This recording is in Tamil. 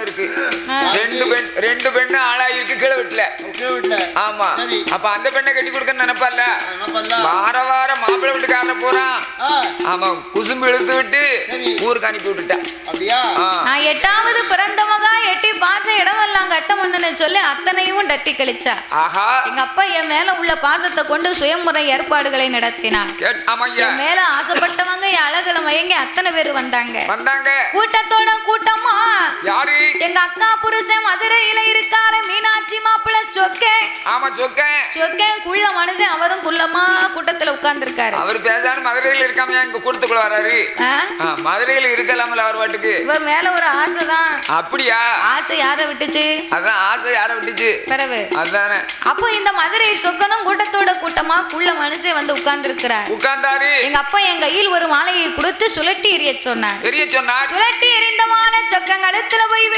பொண்ணு இருக்கு. ஆ. ரெண்டு பெண் ரெண்டு பெண்ணு ஆளாயிருக்கு கீழே வீட்டுல. கீழே வீட்டுல. ஆமா. சரி. அப்ப அந்த பெண்ணை கட்டி கொடுக்க நினைப்பல்ல என்ன பண்ணலாம் வார வாரம் மாப்பிள்ளை வீட்டுக்காரன போறான். ஆ, ஆமா குசும்பு இழுத்து விட்டு சரி. ஊருக்கு அனுப்பி விட்டுட்டேன் அப்படியா? ஆ. நான் எட்டாவது பிறந்த மகா எட்டி பார்த்த இடமெல்லாம் கட்டமன்னு சொல்லி அத்தனையும் டட்டி கழிச்சா. ஆஹா. எங்க அப்பா என் மேல உள்ள பாசத்தை கொண்டு சுயமுறை ஏற்பாடுகளை ஆமாய்யா என் மேல ஆசைப்பட்டவங்க என் அழகுல மயங்கி அத்தனை பேர் வந்தாங்க. வந்தாங்க. கூட்டத்தோட எங்க அக்கா புருஷன் மதுரையில இருக்காரு மீனாட்சி மாப்பிள்ளை சொக்கே. ஆமா சொக்கேன் சொக்கே குள்ள மனுஷன் அவரும் குள்ளமா கூட்டத்துல உட்கார்ந்துருக்காரு. அவர் பேசாம மதுரையில் இருக்காம இங்க கூட்டத்துக்குள்ள வராரு? மதுரையில் இருக்கலாம்ல அவர் பாட்டுக்கு. இவர் மேல ஒரு ஆசைதான். அப்படியா? ஆசை யாரை விட்டுச்சு? அதான் ஆசை யார விட்டுச்சு? பிறவு. அதானே. அப்போ இந்த மதுரை சொக்கனும் கூட்டத்தோட கூட்டமா குள்ள மனுஷன் வந்து உட்கார்ந்துருக்கிறார். உட்கார்ந்தாரு. எங்க அப்பா என் கையில் ஒரு மாலையை கொடுத்து சுழட்டி எறிய சொன்னார். தெரிய சொன்னார். சுழட்டி எறிந்த மாலை சொக்கன் கழுத்துல போய்